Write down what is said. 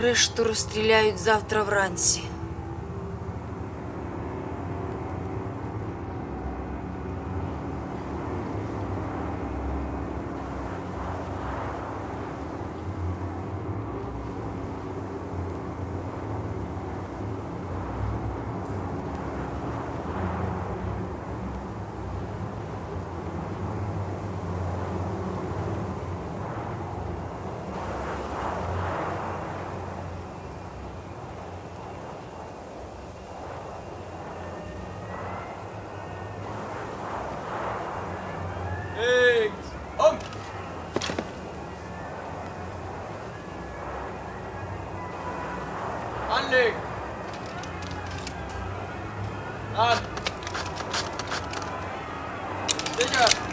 Крыш, что расстреляют завтра в вранці. Anlegen! An! Sicher!